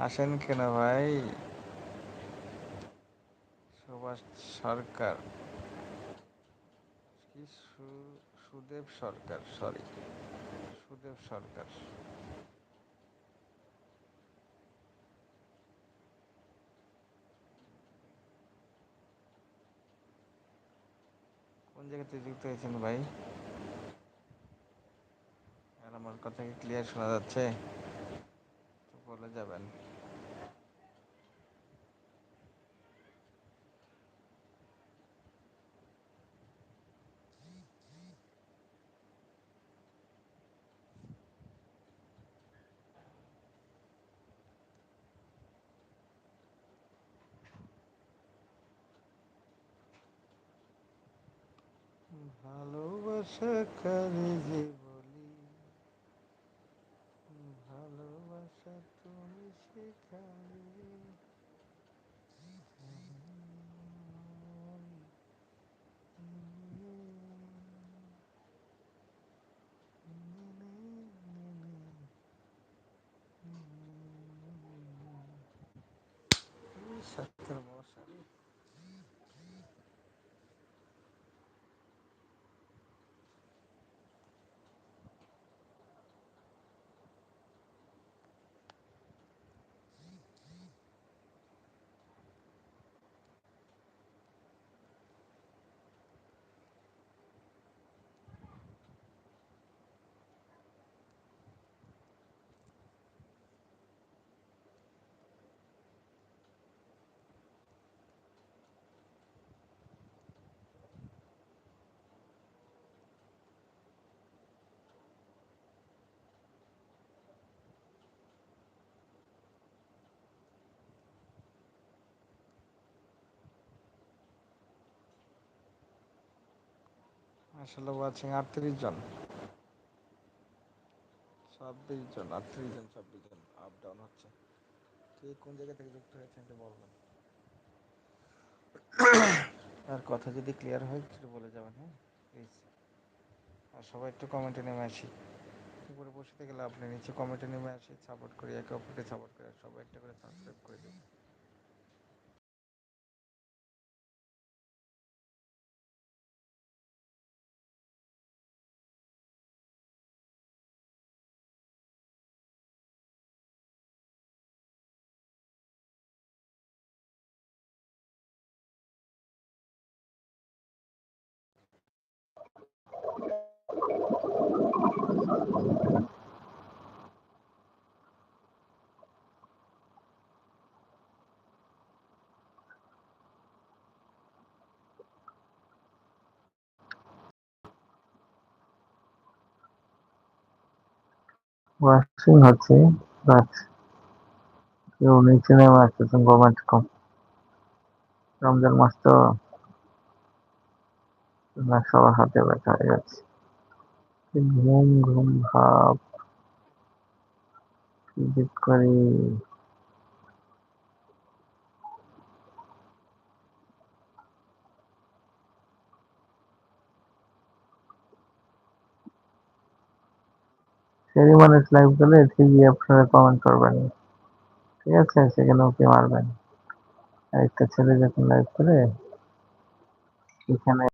হাসেন কেন ভাই। সুভাষ সরকার। কি সুদেব সরকার সরি সুদেব সরকার। কোন জায়গাতে যুক্ত হয়েছেন ভাই? আর আমার কথা কি ক্লিয়ার শোনা যাচ্ছে? বলে যাবেন। ভালোবাসা কারে যে ভালোবাসা তুমি শেখালে। সত্তর মশারি আসলে ওয়াচিং আটত্রিশ জন। ছাব্বিশ জন, আটত্রিশ জন, ছাব্বিশ জন আপ ডাউন হচ্ছে। কে কোন জায়গা থেকে যুক্ত হয়েছে একটু বলবেন? আর কথা যদি ক্লিয়ার হয়, একটু বলে যাবেন হ্যাঁ? প্লিজ আর সবাই একটু কমেন্টে নেমে আসি। উপরে বসে থেকে লাভ নেই, নিচে কমেন্টে নেমে আসি সাপোর্ট করি, একে অপরকে সাপোর্ট করে সবাই একটা করে সাবস্ক্রাইব করে দিই ওয়াশিং হচ্ছে বাট কেউ নিচে নেমে আসতেছেন কমেন্ট কম। রমজান মাস তো সবার হাতে ব্যথা হয়ে কি ঘুম ঘুম ভাব করি সেরি মানুষ লাইভ করলে ঠিকই আপনারা কমেন্ট করবেন ঠিক আছে সেখানে ওকে মারবেন আর একটা ছেলে যখন লাইভ করে এখানে